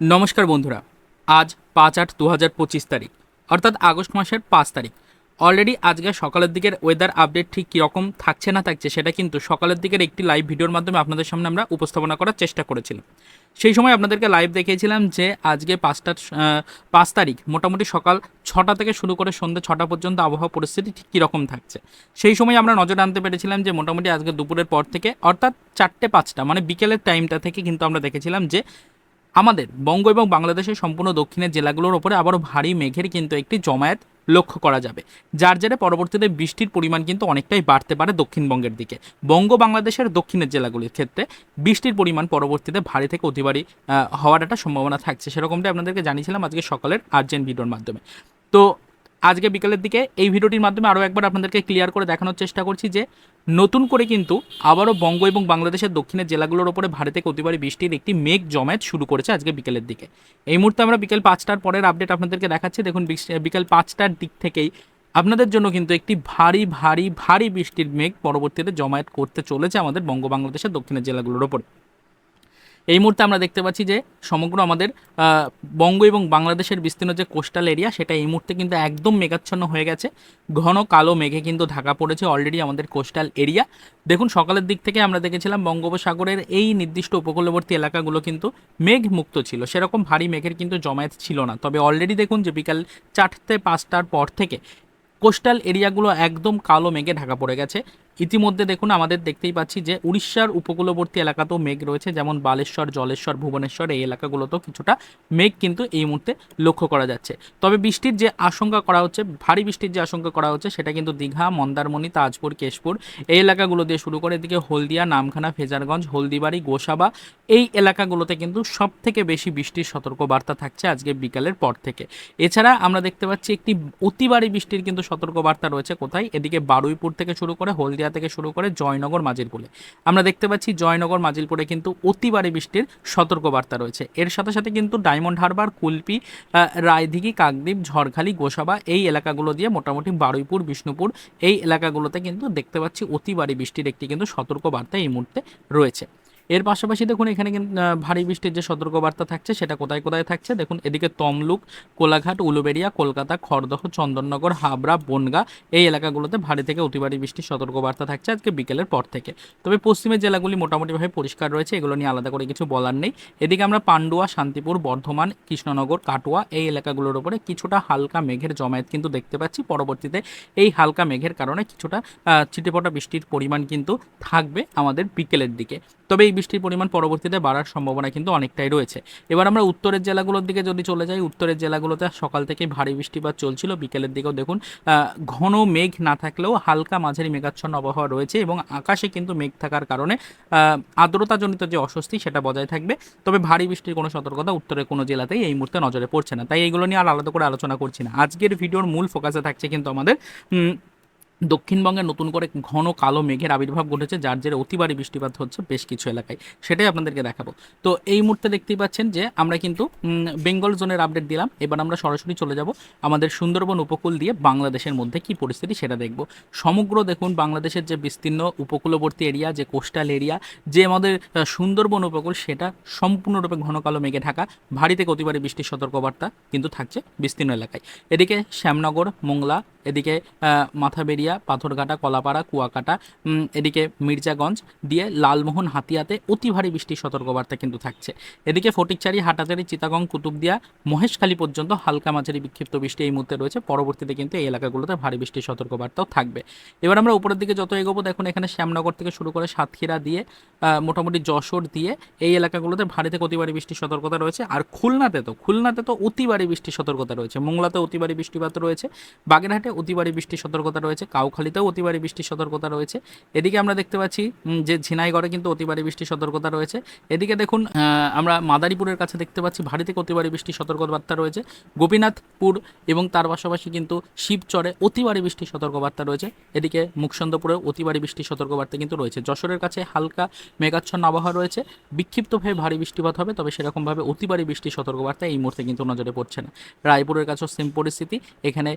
নমস্কার বন্ধুরা, আজ পাঁচ আট দু হাজার পঁচিশ তারিখ, অর্থাৎ আগস্ট মাসের পাঁচ তারিখ। অলরেডি আজকে সকালের দিকের ওয়েদার আপডেট ঠিক কীরকম থাকছে না থাকছে সেটা কিন্তু সকালের দিকের একটি লাইভ ভিডিওর মাধ্যমে আপনাদের সামনে আমরা উপস্থাপনা করার চেষ্টা করেছিলাম। সেই সময় আপনাদেরকে লাইভ দেখিয়েছিলাম যে আজকে পাঁচটা পাঁচ তারিখ, মোটামুটি সকাল ছটা থেকে শুরু করে সন্ধ্যে ছটা পর্যন্ত আবহাওয়া পরিস্থিতি ঠিক কীরকম থাকছে। সেই সময় আমরা নজর আনতে পেরেছিলাম যে মোটামুটি আজকে দুপুরের পর থেকে, অর্থাৎ চারটে পাঁচটা মানে বিকেলের টাইমটা থেকে কিন্তু আমরা দেখেছিলাম যে আমাদের বঙ্গ এবং বাংলাদেশের সম্পূর্ণ দক্ষিণের জেলাগুলোর ওপরে আবারও ভারী মেঘের কিন্তু একটি জমায়েত লক্ষ্য করা যাবে। যার জেরে পরবর্তীতে বৃষ্টির পরিমাণ কিন্তু অনেকটাই বাড়তে পারে দক্ষিণবঙ্গের দিকে। বঙ্গ বাংলাদেশের দক্ষিণের জেলাগুলির ক্ষেত্রে বৃষ্টির পরিমাণ পরবর্তীতে ভারী থেকে অতি ভারী হওয়ার একটা সম্ভাবনা থাকছে। সেরকমটা আপনাদেরকে জানিয়েছিলাম আজকে সকালের আর্জেন্ট ভিডিওর মাধ্যমে। তো আজকে বিকেলের দিকে এই ভিডিওটির মাধ্যমে আরও একবার আপনাদেরকে ক্লিয়ার করে দেখানোর চেষ্টা করছি যে নতুন করে কিন্তু আবারও বঙ্গ এবং বাংলাদেশের দক্ষিণের জেলাগুলোর ওপরে ভারী থেকে অতিবারী বৃষ্টির একটি মেঘ জমায়েত শুরু করেছে আজকে বিকেলের দিকে। এই মুহূর্তে আমরা বিকেল পাঁচটার পরের আপডেট আপনাদেরকে দেখাচ্ছি। দেখুন বিকেল পাঁচটার দিক থেকেই আপনাদের জন্য কিন্তু একটি ভারী ভারী ভারী বৃষ্টির মেঘ পরবর্তীতে জমায়েত করতে চলেছে আমাদের বঙ্গ বাংলাদেশের দক্ষিণের জেলাগুলোর ওপরে। এই মুহূর্তে আমরা দেখতে পাচ্ছি যে সমগ্র আমাদের বঙ্গ এবং বাংলাদেশের বিস্তীর্ণ যে কোস্টাল এরিয়া সেটা এই মুহূর্তে কিন্তু একদম মেঘাচ্ছন্ন হয়ে গেছে। ঘন কালো মেঘে কিন্তু ঢাকা পড়েছে অলরেডি আমাদের কোস্টাল এরিয়া দেখুন, সকালের দিক থেকে আমরা দেখেছিলাম বঙ্গোপসাগরের এই নির্দিষ্ট উপকূলবর্তী এলাকাগুলো কিন্তু মেঘ মুক্ত ছিল। সেরকম ভারী মেঘের কিন্তু জমায়েত ছিল না। তবে অলরেডি দেখুন যে বিকাল চারটে পাঁচটার পর থেকে কোস্টাল এরিয়াগুলো একদম কালো মেঘে ঢাকা পড়ে গেছে। ইতিমধ্যে দেখুন আমাদের দেখতেই পাচ্ছি যে উড়িষ্যার উপকূলবর্তী এলাকাতেও মেঘ রয়েছে, যেমন বালেশ্বর, জলেশ্বর, ভুবনেশ্বর, এই এলাকাগুলোতেও কিছুটা মেঘ কিন্তু এই মুহূর্তে লক্ষ্য করা যাচ্ছে। তবে বৃষ্টির যে আশঙ্কা করা হচ্ছে, ভারী বৃষ্টির যে আশঙ্কা করা হচ্ছে, সেটা কিন্তু দীঘা, মন্দারমণি, তাজপুর, কেশপুর, এই এলাকাগুলো দিয়ে শুরু করে এদিকে হলদিয়া, নামখানা, ফেজারগঞ্জ, হলদিবাড়ি, গোসাবা, এই এলাকাগুলোতে কিন্তু সব থেকে বেশি বৃষ্টির সতর্কবার্তা থাকছে আজকে বিকালের পর থেকে। এছাড়া আমরা দেখতে পাচ্ছি একটি অতিবারী বৃষ্টির কিন্তু সতর্কবার্তা রয়েছে কোথায়? এদিকে বারুইপুর থেকে শুরু করে হলদিয়া থেকে শুরু করে জয়নগর, মাজিলপুরে। আমরা দেখতে পাচ্ছি জয়নগর, মাজিলপুরে কিন্তু অতিবারী বৃষ্টির সতর্কবার্তা রয়েছে। এর সাথে সাথে কিন্তু ডায়মন্ড হারবার, কুলপি রায়দিঘি, কাকদ্বীপ, ঝড়খালি, গোসাবা এই এলাকাগুলো দিয়ে মোটামুটি বারুইপুর, বিষ্ণুপুর এই এলাকাগুলোতে কিন্তু দেখতে পাচ্ছি অতিবারী বৃষ্টির একটি কিন্তু সতর্কবার্তা এই মুহূর্তে রয়েছে। এর পাশাপাশি দেখুন এখানে কিন্তু ভারী বৃষ্টির যে সতর্কবার্তা থাকছে সেটা কোথায় কোথায় থাকছে? দেখুন এদিকে তমলুক কোলাঘাট উলুবেড়িয়া কলকাতা খড়দহ চন্দননগর হাবড়া বনগা এই এলাকাগুলোতে ভারী থেকে অতি ভারী বৃষ্টির সতর্কবার্তা থাকছে আজকে বিকেলের পর থেকে। তবে পশ্চিমের জেলাগুলি মোটামুটিভাবে পরিষ্কার রয়েছে এগুলো নিয়ে আলাদা করে কিছু বলার নেই। এদিকে আমরা পান্ডুয়া শান্তিপুর বর্ধমান কৃষ্ণনগর কাটোয়া এই এলাকাগুলোর উপরে কিছুটা হালকা মেঘের জমায়েত কিন্তু দেখতে পাচ্ছি। পরবর্তীতে এই হালকা মেঘের কারণে কিছুটা আহ, ছিটেফোঁটা বৃষ্টির পরিমাণ কিন্তু থাকবে আমাদের বিকেলের দিকে। তবে এই বৃষ্টির পরিমাণ পরবর্তীতে বাড়ার সম্ভাবনা কিন্তু অনেকটাই রয়েছে। এবার আমরা উত্তরের জেলাগুলোর দিকে যদি চলে যাই, উত্তরের জেলাগুলোতে সকাল থেকে ভারী বৃষ্টিপাত চলছিল। বিকেলের দিকেও দেখুন ঘন মেঘ না থাকলেও হালকা মাঝারি মেঘাচ্ছন্ন আবহাওয়া রয়েছে এবং আকাশে কিন্তু মেঘ থাকার কারণে আর্দ্রতাজনিত যে অস্বস্তি সেটা বজায় থাকবে। তবে ভারী বৃষ্টির কোনো সতর্কতা উত্তরের কোনো জেলাতেই এই মুহূর্তে নজরে পড়ছে না। তাই এইগুলো নিয়ে আর আলাদা করে আলোচনা করছি না। আজকের ভিডিওর মূল ফোকাসে থাকছে কিন্তু আমাদের দক্ষিণবঙ্গে নতুন করে ঘন কালো মেঘের আবির্ভাব ঘটেছে যার জেরে অতিবারী বৃষ্টিপাত হচ্ছে বেশ কিছু এলাকায়। সেটাই আপনাদেরকে দেখাবো। তো এই মুহূর্তে দেখতেই পাচ্ছেন যে আমরা কিন্তু বেঙ্গল জোনের আপডেট দিলাম। এবার আমরা সরাসরি চলে যাব আমাদের সুন্দরবন উপকূল দিয়ে বাংলাদেশের মধ্যে কি পরিস্থিতি সেটা দেখব। সমগ্র দেখুন বাংলাদেশের যে বিস্তীর্ণ উপকূলবর্তী এরিয়া যে কোস্টাল এরিয়া যে আমাদের সুন্দরবন উপকূল সেটা সম্পূর্ণরূপে ঘন কালো মেঘে ঢাকা। ভারী থেকে বৃষ্টির সতর্কবার্তা কিন্তু থাকছে বিস্তীর্ণ এলাকায়। এদিকে শ্যামনগর মোংলা এদিকে আহ, মাথাবেরিয়া পাথরঘাটা, কলাপাড়া, কুয়াকাটা এদিকে মির্জাগঞ্জ দিয়ে লালমোহন হাতিয়াতে অতি ভারী বৃষ্টির সতর্কবার্তা কিন্তু থাকছে। এদিকে ফটিকচারি হাটাচারি চিতাগং, কুতুবদিয়া, মহেশখালী পর্যন্ত হালকা মাঝারি বিক্ষিপ্ত বৃষ্টি এই মুহূর্তে রয়েছে। পরবর্তীতে কিন্তু এই এলাকাগুলোতে ভারী বৃষ্টির সতর্কবার্তাও থাকবে। এবার আমরা উপরের দিকে যত এগোবো, দেখুন এখানে শ্যামনগর থেকে শুরু করে সাতক্ষীরা দিয়ে মোটামুটি যশোর দিয়ে এই এলাকাগুলোতে ভারী থেকে অতি ভারী বৃষ্টির সতর্কতা রয়েছে। আর খুলনাতে তো খুলনাতে তো অতি ভারী বৃষ্টির সতর্কতা রয়েছে। মোংলাতে অতি ভারী বৃষ্টিপাত রয়েছে। বাগেরহাটে অতি ভারী বৃষ্টির সতর্কতা রয়েছে। কাউখালীতেও অতি বৃষ্টির সতর্কতা রয়েছে। এদিকে আমরা দেখতে পাচ্ছি যে ঝিনাইগড়ে কিন্তু অতি বৃষ্টির সতর্কতা রয়েছে। এদিকে দেখুন আমরা মাদারীপুরের কাছে দেখতে পাচ্ছি ভারী থেকে অতি ভারী বৃষ্টির সতর্কবার্তা রয়েছে। গোপীনাথপুর এবং তার পাশাপাশি কিন্তু শিবচরে অতি ভারী বৃষ্টির সতর্কবার্তা রয়েছে। এদিকে মুকসন্দপুরে অতি ভারী বৃষ্টির সতর্কবার্তা কিন্তু রয়েছে। যশোরের কাছে হালকা মেঘাচ্ছন্ন আবহাওয়া রয়েছে। বিক্ষিপ্তভাবে ভারী বৃষ্টিপাত হবে, তবে সেরকমভাবে অতি ভারী বৃষ্টির সতর্কবার্তা এই মুহূর্তে কিন্তু নজরে পড়ছে না। রায়পুরের কাছেও সেম পরিস্থিতি। এখানে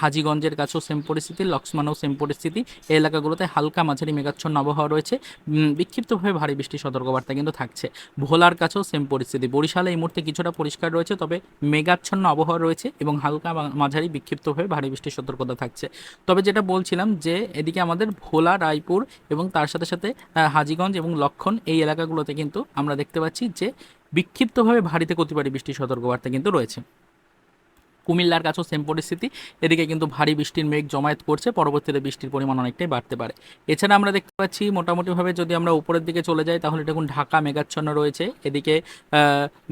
হাজিগঞ্জের কাছেও সেম পরিস্থিতি। লক্ষ্মণ লক্ষ্মণও সেম পরিস্থিতি। এই এলাকাগুলোতে হালকা মাঝারি মেঘাচ্ছন্ন আবহাওয়া রয়েছে। বিক্ষিপ্তভাবে ভারী বৃষ্টির সতর্কবার্তা কিন্তু থাকছে। ভোলার কাছেও সেম পরিস্থিতি। বরিশালে এই মুহূর্তে কিছুটা পরিষ্কার রয়েছে, তবে মেঘাচ্ছন্ন আবহাওয়া রয়েছে এবং হালকা মাঝারি বিক্ষিপ্তভাবে ভারী বৃষ্টির সতর্কতা থাকছে। তবে যেটা বলছিলাম যে, এদিকে আমাদের ভোলা, রায়পুর এবং তার সাথে সাথে হাজীগঞ্জ এবং লক্ষণ এই এলাকাগুলোতে কিন্তু আমরা দেখতে পাচ্ছি যে, বিক্ষিপ্তভাবে ভারীতে কতিপারি বৃষ্টির সতর্কবার্তা কিন্তু রয়েছে। কুমিল্লার কাছেও সেম পরিস্থিতি। এদিকে কিন্তু ভারী বৃষ্টির মেঘ জমায়েত করছে, পরবর্তীতে বৃষ্টির পরিমাণ অনেকটাই বাড়তে পারে। এছাড়া আমরা দেখতে পাচ্ছি, মোটামুটিভাবে যদি আমরা উপরের দিকে চলে যাই, তাহলে দেখুন ঢাকা মেঘাচ্ছন্ন রয়েছে। এদিকে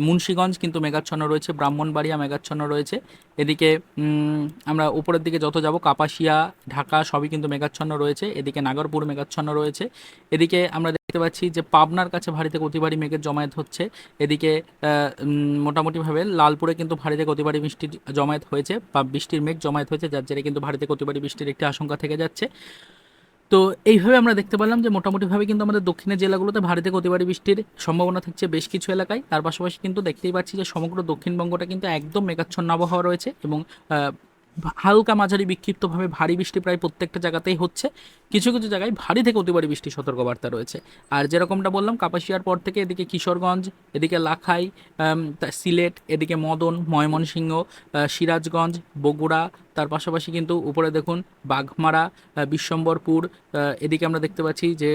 মুন্সীগঞ্জ কিন্তু মেঘাচ্ছন্ন রয়েছে, ব্রাহ্মণবাড়িয়া মেঘাচ্ছন্ন রয়েছে। এদিকে আমরা উপরের দিকে যত যাব, কাপাসিয়া, ঢাকা সবই কিন্তু মেঘাচ্ছন্ন রয়েছে। এদিকে নাগরপুর মেঘাচ্ছন্ন রয়েছে। এদিকে আমরা দেখতে পাচ্ছি যে পাবনার কাছে ভারী থেকে মেঘের জমায়েত হচ্ছে। এদিকে মোটামুটিভাবে লালপুরে কিন্তু ভারী থেকে অতি বৃষ্টির জমায়েত হয়েছে বা বৃষ্টির মেঘ জমায়েত হয়েছে, যার জেরে কিন্তু ভারী থেকে বৃষ্টির একটি আশঙ্কা থেকে যাচ্ছে। তো এইভাবে আমরা দেখতে পেলাম যে মোটামুটিভাবে কিন্তু আমাদের দক্ষিণের জেলাগুলোতে ভারী থেকে বৃষ্টির সম্ভাবনা থাকছে বেশ কিছু এলাকায়। তার পাশাপাশি কিন্তু দেখতেই পাচ্ছি যে সমগ্র দক্ষিণবঙ্গটা কিন্তু একদম মেঘাচ্ছন্ন আবহাওয়া রয়েছে এবং হালকা মাঝারি বিক্ষিপ্তভাবে ভারী বৃষ্টি প্রায় প্রত্যেকটা জায়গাতেই হচ্ছে। কিছু কিছু জায়গায় ভারী থেকে অতি ভারী বৃষ্টির সতর্কবার্তা রয়েছে। আর যেরকমটা বললাম, কাপাসিয়ার পর থেকে এদিকে কিশোরগঞ্জ, এদিকে লাখাই সিলেট, এদিকে মদন, ময়মনসিংহ সিরাজগঞ্জ, বগুড়া, তার পাশাপাশি কিন্তু উপরে দেখুন বাঘমারা বিশ্বম্বরপুর এদিকে আমরা দেখতে পাচ্ছি যে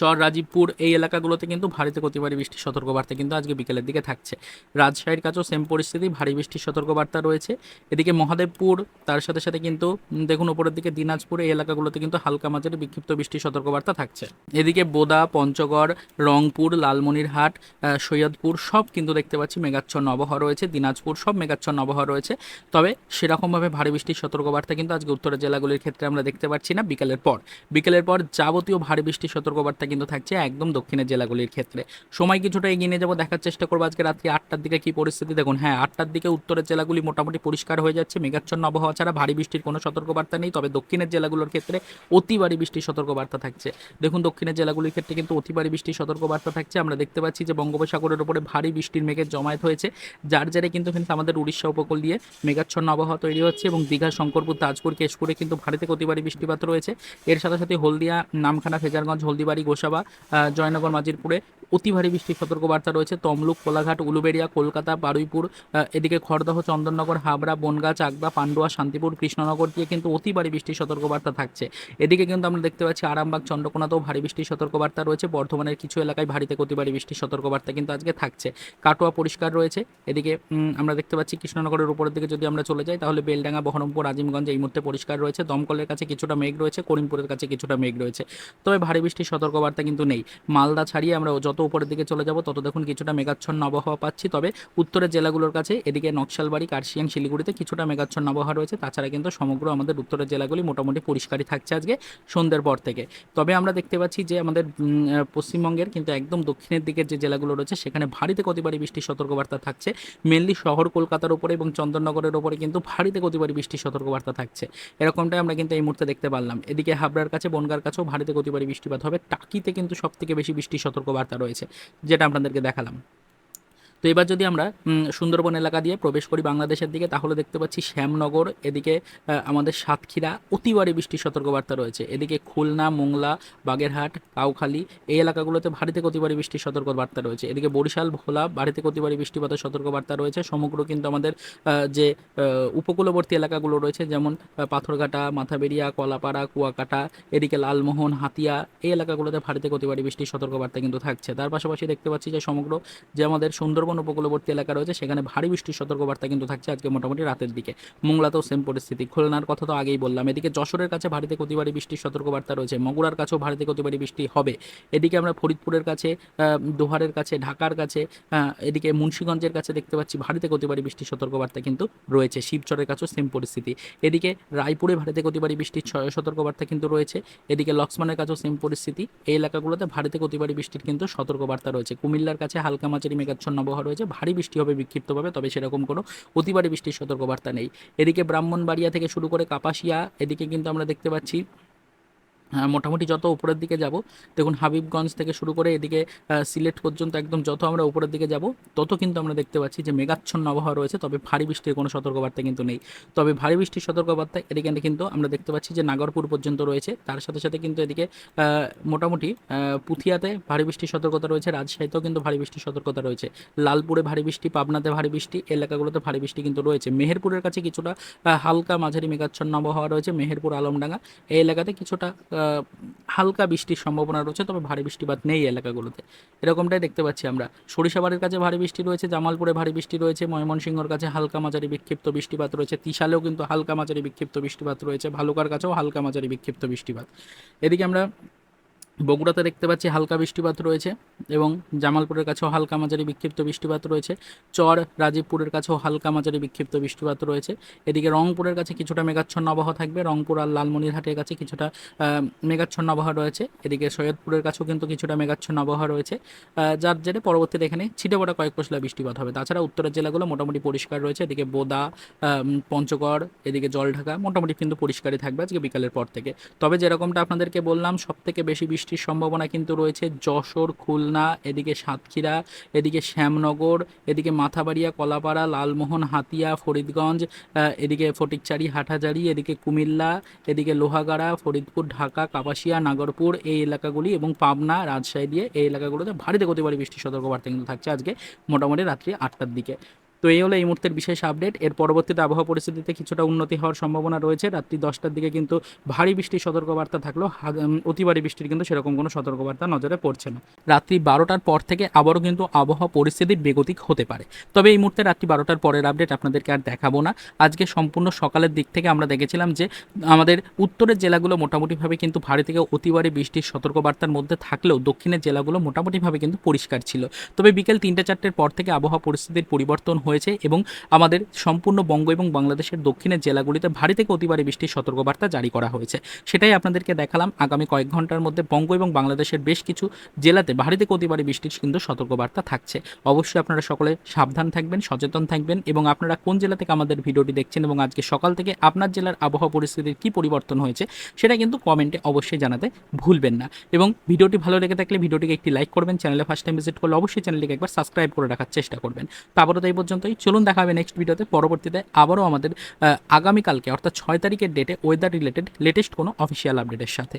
চর, রাজীবপুর এই এলাকাগুলোতে কিন্তু ভারীতে ভারী বৃষ্টির সতর্কবার্তা কিন্তু আজকে বিকেলের দিকে থাকছে। রাজশাহীর কাছেও সেম পরিস্থিতি, ভারী বৃষ্টির সতর্কবার্তা রয়েছে। এদিকে মহাদেবপুর, তার সাথে সাথে কিন্তু দেখুন উপরের দিকে দিনাজপুর, এই এলাকাগুলোতে কিন্তু হালকা মাঝারি বিক্ষিপ্ত বৃষ্টির সতর্কবার্তা থাকছে। এদিকে বোদা, পঞ্চগড়, রংপুর, লালমনিরহাট সৈয়দপুর সব কিন্তু দেখতে পাচ্ছি মেঘাচ্ছন্ন আবহাওয়া রয়েছে। দিনাজপুর সব মেঘাচ্ছন্ন আবহাওয়া রয়েছে। তবে সেরকমভাবে ভারী বৃষ্টির সতর্কবার্তা কিন্তু আজকে উত্তরের জেলাগুলির ক্ষেত্রে আমরা দেখতে পাচ্ছি না বিকেলের পর। বিকেলের পর যাবতীয় ভারী বৃষ্টির সতর্কবার্তা কিন্তু থাকছে একদম দক্ষিণের জেলাগুলির ক্ষেত্রে। সময় কিছুটা এগিয়ে নিয়ে যাব, দেখার চেষ্টা করব আজকে রাত্রি আটটার দিকে কি পরিস্থিতি। দেখুন হ্যাঁ আটটার দিকে উত্তরের জেলাগুলি মোটামুটি পরিষ্কার হয়ে যাচ্ছে, মেঘাচ্ছন্ন আবহাওয়া ছাড়া ভারী বৃষ্টির কোনো সতর্কবার্তা নেই, তবে দক্ষিণের জেলাগুলোর ক্ষেত্রে অতি ভারী বৃষ্টির সতর্কবার্তা থাকছে। দেখুন, দক্ষিণের জেলাগুলির ক্ষেত্রে কিন্তু অতি ভারী বৃষ্টির সতর্কবার্তা থাকছে, আমরা দেখতে পাচ্ছি যে বঙ্গোপসাগরের উপরে ভারী বৃষ্টির মেঘের জমায়েত হয়েছে, যার জেরে কিন্তু কিন্তু আমাদের উড়িষ্যা উপকূল দিয়ে মেঘাচ্ছন্ন আবহাওয়া তৈরি হচ্ছে এবং দীঘা, শঙ্করপুর, তাজপুর, কেশপুরে কিন্তু ভারী থেকে অতি ভারী বৃষ্টিপাত রয়েছে। এর সাথে সাথে হলদিয়া, নামখানা, ফেজারগঞ্জ হলদিবাড়ি গোসাবা জয়নগর মাজিরপুরে অতি ভারী বৃষ্টির সতর্কবার্তা রয়েছে। তমলুক, কোলাঘাট, উলুবেড়িয়া, কলকাতা, বারুইপুর এদিকে খড়দহ, চন্দননগর, হাবড়া, বনগাঁ, চাকদা, পান্ডুয়া, শান্তিপুর, কৃষ্ণনগর দিয়ে কিন্তু অতি ভারী বৃষ্টির সতর্কবার্তা থাকছে। এদিকে কিন্তু আমরা দেখতে পাচ্ছি আরামবাগ, চন্দ্রকোনাতেও ভারী বৃষ্টির সতর্কবার্তা রয়েছে। বর্ধমানের কিছু এলাকায় ভারী থেকে অতি ভারী বৃষ্টির সতর্কবার্তা কিন্তু আজকে থাকছে। কাটোয়া পরিষ্কার রয়েছে। এদিকে আমরা দেখতে পাচ্ছি কৃষ্ণনগরের উপরের দিকে যদি আমরা চলে যাই, তাহলে বেলডাঙ্গা, বহরমপুর, আজিমগঞ্জ এই মুহূর্তে পরিষ্কার রয়েছে। দমকলের কাছে কিছুটা মেঘ রয়েছে, করিমপুরের কাছে কিছুটা মেঘ রয়েছে। তবে ভারী বৃষ্টির সতর্কবার্তা কিন্তু নেই। মালদা ছাড়িয়ে আমরা যত উপরের দিকে চলে যাব। তত দেখুন কিছুটা মেঘাচ্ছন্ন আবহাওয়া পাচ্ছি। তবে উত্তরের জেলাগুলোর কাছে এদিকে নকশালবাড়ি, কার্শিয়াং, শিলিগুড়িতে কিছুটা মেঘাচ্ছন্ন আবহাওয়া রয়েছে। তাছাড়া কিন্তু সমগ্র আমাদের উত্তরের জেলাগুলি মোটামুটি পরিষ্কারই থাকছে আজকে সন্ধ্যের পর থেকে। তবে আমরা দেখতে পাচ্ছি যে আমাদের পশ্চিমবঙ্গের কিন্তু একদম দক্ষিণের দিকের যে জেলাগুলো রয়েছে, সেখানে ভারীতে ভারী বৃষ্টির সতর্কবার্তা থাকছে। মেনলি শহর কলকাতার উপরে এবং চন্দননগরের উপরে কিন্তু ভারীতে ভারী বৃষ্টির সতর্কবার্তা থাকছে। এরকমটাই আমরা কিন্তু এই মুহূর্তে দেখতে পারলাম। এদিকে হাবড়ার কাছে, বনগার কাছেও ভারীতে ভারী বৃষ্টিপাত হবে। টাকিতে কিন্তু সব থেকে বেশি বৃষ্টির সতর্কবার্তা রয়েছে। যেটা আপনাদেরকে দেখালাম। তো এবার যদি আমরা সুন্দরবন এলাকা দিয়ে প্রবেশ করি বাংলাদেশের দিকে, তাহলে দেখতে পাচ্ছি শ্যামনগর, এদিকে আমাদের সাতক্ষীরা, অতিবারে বৃষ্টির সতর্কবার্তা রয়েছে। এদিকে খুলনা, মোংলা, বাগেরহাট, কাউখালী, এই এলাকাগুলোতে ভারী থেকে অতিবারে বৃষ্টির সতর্কবার্তা রয়েছে। এদিকে বরিশাল, ভোলা, ভারী থেকে অতিবারে বৃষ্টিপাতের সতর্কবার্তা রয়েছে। সমগ্র কিন্তু আমাদের যে উপকূলবর্তী এলাকাগুলো রয়েছে, যেমন পাথরঘাটা, মাথাবেরিয়া, কলাপাড়া, কুয়াকাটা, এদিকে লালমোহন, হাতিয়া, এই এলাকাগুলোতে ভারী থেকে অতিবারে বৃষ্টির সতর্কবার্তা কিন্তু থাকছে। তার পাশাপাশি দেখতে পাচ্ছি যে সমগ্র, যে আমাদের সুন্দরবন উপকূলবর্তী এলাকা রয়েছে, সেখানে ভারী বৃষ্টির সতর্কবার্তা কিন্তু থাকছে আজকে মোটামুটি রাতের দিকে। মোংলাতেও সেম পরিস্থিতি। খুলনার কথা তো আগেই বললাম। এদিকে যশোরের কাছে ভারী থেকে অতি ভারী বৃষ্টির সতর্কবার্তা রয়েছে। মগুরার কাছেও ভারী থেকে অতি ভারী বৃষ্টি হবে। এদিকে আমরা ফরিদপুরের কাছে দোহারের কাছে, ঢাকার কাছে এদিকে মুন্সীগঞ্জের কাছে দেখতে পাচ্ছি ভারী থেকে অতি ভারী বৃষ্টির সতর্কবার্তা কিন্তু রয়েছে। শিবচরের কাছেও সেম পরিস্থিতি। এদিকে রায়পুরে ভারী থেকে অতি ভারী বৃষ্টির সতর্কবার্তা কিন্তু রয়েছে। এদিকে লক্ষ্মণের কাছেও সেম পরিস্থিতি। এই এলাকাগুলোতে ভারী থেকে অতি ভারী বৃষ্টির কিন্তু সতর্কবার্তা রয়েছে। কুমিল্লার কাছে হালকা মাঝারি মেঘাচ্ছন্ন আবহাওয়া রয়েছে। ভারী বৃষ্টি হবে বিক্ষিপ্তভাবে, তবে সেরকম কোনো অতিবারী বৃষ্টির সতর্কবার্তা নেই। এদিকে ব্রাহ্মণবাড়িয়া থেকে শুরু করে কাপাসিয়া, এদিকে কিন্তু আমরা দেখতে পাচ্ছি মোটামুটি যত উপরের দিকে যাব, দেখুন হাবিবগঞ্জ থেকে শুরু করে এদিকে সিলেট পর্যন্ত একদম যত আমরা উপরের দিকে যাব, তত কিন্তু আমরা দেখতে পাচ্ছি যে মেঘাচ্ছন্ন আবহাওয়া রয়েছে, তবে ভারী বৃষ্টির কোনো সতর্কবার্তা কিন্তু নেই। তবে ভারী বৃষ্টির সতর্কবার্তা এদিকে কিন্তু আমরা দেখতে পাচ্ছি যে নাগরপুর পর্যন্ত রয়েছে, তার সাথে সাথে কিন্তু এদিকে মোটামুটি পুথিয়াতে ভারী বৃষ্টির সতর্কতা রয়েছে, রাজশাহীতেও কিন্তু ভারী বৃষ্টির সতর্কতা রয়েছে। লালপুরে ভারী বৃষ্টি, পাবনাতে ভারী বৃষ্টি, এলাকাগুলোতে ভারী বৃষ্টি কিন্তু রয়েছে। মেহেরপুরের কাছে কিছুটা হালকা মাঝারি মেঘাচ্ছন্ন আবহাওয়া রয়েছে, মেহেরপুর, আলমডাঙ্গা, এই এলাকাতে কিছুটা হালকা বৃষ্টির সম্ভাবনা রয়েছে, তবে ভারী বৃষ্টিপাত নেই এলাকাগুলোতে। এরকমটাই দেখতে পাচ্ছি আমরা। সরিষাবাড়ির কাছে ভারী বৃষ্টি রয়েছে, জামালপুরে ভারী বৃষ্টি রয়েছে, ময়মনসিংহর কাছে হালকা মাঝারি বিক্ষিপ্ত বৃষ্টিপাত রয়েছে তিশালেও কিন্তু হালকা মাঝারি বিক্ষিপ্ত বৃষ্টিপাত রয়েছে, ভালুকার কাছেও হালকা মাঝারি বিক্ষিপ্ত বৃষ্টিপাত। এদিকে আমরা বগুড়াতে দেখতে পাচ্ছি হালকা বৃষ্টিপাত রয়েছে এবং জামালপুরের কাছেও হালকা মাঝারি বিক্ষিপ্ত বৃষ্টিপাত রয়েছে। চর রাজীবপুরের কাছেও হালকা মাঝারি বিক্ষিপ্ত বৃষ্টিপাত রয়েছে। এদিকে রংপুরের কাছে কিছুটা মেঘাচ্ছন্ন আবহাওয়া থাকবে। রংপুর আর লালমনিরহাটের কাছে কিছুটা মেঘাচ্ছন্ন আবহাওয়া রয়েছে। এদিকে সৈয়দপুরের কাছেও কিন্তু কিছুটা মেঘাচ্ছন্ন আবহাওয়া রয়েছে। যার জেরে পরবর্তীতে এখানে ছিটেফোঁটা কয়েক পশলা বৃষ্টিপাত হবে। তাছাড়া উত্তরের জেলাগুলো মোটামুটি পরিষ্কার রয়েছে। এদিকে বোদা পঞ্চগড়, এদিকে জলঢাকা মোটামুটি কিন্তু পরিষ্কারই থাকবে আজকে বিকালের পর থেকে। তবে যেরকমটা আপনাদেরকে বললাম সব থেকে বেশি বৃষ্টির সম্ভাবনা কিন্তু রয়েছে। যশোর, খুলনা, এদিকে সাতক্ষীরা, এদিকে শ্যামনগর, এদিকে মাথাবাড়িয়া, কলাপাড়া, লালমোহন, হাতিয়া, ফরিদগঞ্জ এদিকে ফটিকচারি হাটাজারি এদিকে কুমিল্লা, এদিকে লোহাগাড়া, ফরিদপুর, ঢাকা, কাপাসিয়া, নাগরপুর এই এলাকাগুলি এবং পাবনা, রাজশাহী দিয়ে এই এলাকাগুলোতে ভারী থেকে অতি ভারী বৃষ্টির সতর্কবার্তা কিন্তু থাকছে আজকে মোটামুটি রাত্রি আটটার দিকে। তো এই হলো এই মুহূর্তের বিশেষ আপডেট এর পরবর্তীতে আবহাওয়া পরিস্থিতিতে কিছুটা উন্নতি হওয়ার সম্ভাবনা রয়েছে। রাত্রি দশটার দিকে কিন্তু ভারী বৃষ্টির সতর্কবার্তা থাকলেও অতি ভারী বৃষ্টির কিন্তু সেরকম কোনো সতর্কবার্তা নজরে পড়ছে না। রাত্রি বারোটার পর থেকে আবারও কিন্তু আবহাওয়া পরিস্থিতির বেগতিক হতে পারে। তবে এই মুহূর্তে রাত্রি বারোটার পরের আপডেট আপনাদেরকে আর দেখাবো না। আজকে সম্পূর্ণ সকালের দিক থেকে আমরা দেখেছিলাম যে আমাদের উত্তরের জেলাগুলো মোটামুটিভাবে কিন্তু ভারী থেকে অতি ভারী বৃষ্টির সতর্কবার্তার মধ্যে থাকলেও দক্ষিণের জেলাগুলো মোটামুটিভাবে কিন্তু পরিষ্কার ছিল। তবে বিকেল তিনটে চারটের পর থেকে আবহাওয়া পরিস্থিতির পরিবর্তন হয়েছে এবং আমাদের সম্পূর্ণ বঙ্গ এবং বাংলাদেশের দক্ষিণের জেলাগুলিতে ভারী থেকে অতি ভারী বৃষ্টির সতর্কবার্তা জারি করা হয়েছে। সেটাই আপনাদেরকে দেখালাম। আগামী কয়েক ঘণ্টার মধ্যে বঙ্গ এবং বাংলাদেশের বেশ কিছু জেলাতে ভারী থেকে অতি ভারী বৃষ্টির কিন্তু সতর্কবার্তা থাকছে। অবশ্যই আপনারা সকলে সাবধান থাকবেন, সচেতন থাকবেন এবং আপনারা কোন জেলা থেকে আমাদের ভিডিওটি দেখছেন এবং আজকে সকাল থেকে আপনার জেলার আবহাওয়া পরিস্থিতির কী পরিবর্তন হয়েছে সেটা কিন্তু কমেন্টে অবশ্যই জানাতে ভুলবেন না। এবং ভিডিওটি ভালো লেগে থাকলে ভিডিওটিকে একটি লাইক করবেন, চ্যানেলে ফার্স্ট টাইম ভিজিট করলে অবশ্যই চ্যানেলটিকে একবার সাবস্ক্রাইব করে রাখার চেষ্টা করবেন। তারপরে তো এই পর্যন্তই। চলুন দেখা হবে নেক্সট ভিডিওতে পরবর্তীতে আবারও আমাদের আগামীকালকে, অর্থাৎ ছয় তারিখের ডেটে ওয়েদার রিলেটেড লেটেস্ট কোনো অফিসিয়াল আপডেটের সাথে।